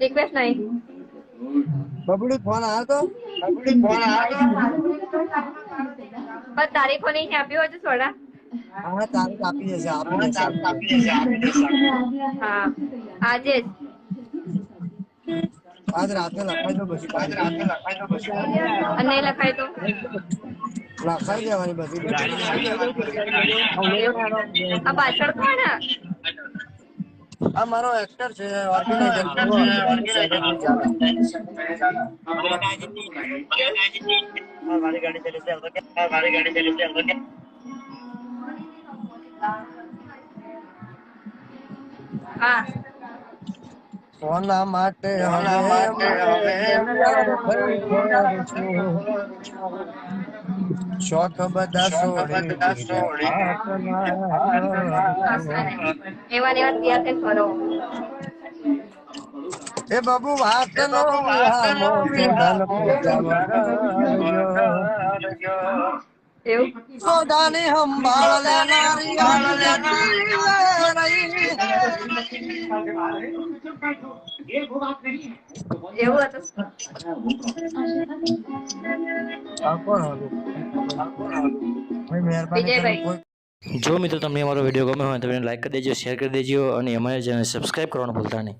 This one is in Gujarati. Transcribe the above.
રિક્વેસ્ટ નહીં. બબડી ફોન આવ્યો તો? પણ તારીખો નહીં આપ્યો હતો તો થોડા હા તારીખ આપી દેશે આપી દેશે હા આજે જ. આજ રાતે લખાઈ દો પછી આજ રાતે લખાઈ દો પછી. અને નહીં લખાય લખાઈ દેવાની બધી આ પાછળ કોણ આ મારો એક્ટર છે ઓર્ગેનાઇઝર મારી ગાડી ચલી છે મારી ગાડી ચલી છે હા. સોના માટે સોના માટે શોખ બધા છોડી એવા એવા એ બાબુ વાત નો વિહામો એવું? સોદાની સંભાળ લેનારી હતું જો મિત્રો તમને અમારો વીડિયો ગમ્યો હોય તો લાઈક કરી દેજો શેર કરી દેજો અને અમારી ચેનલ સબસ્ક્રાઈબ કરવાનું ભૂલતા નહીં.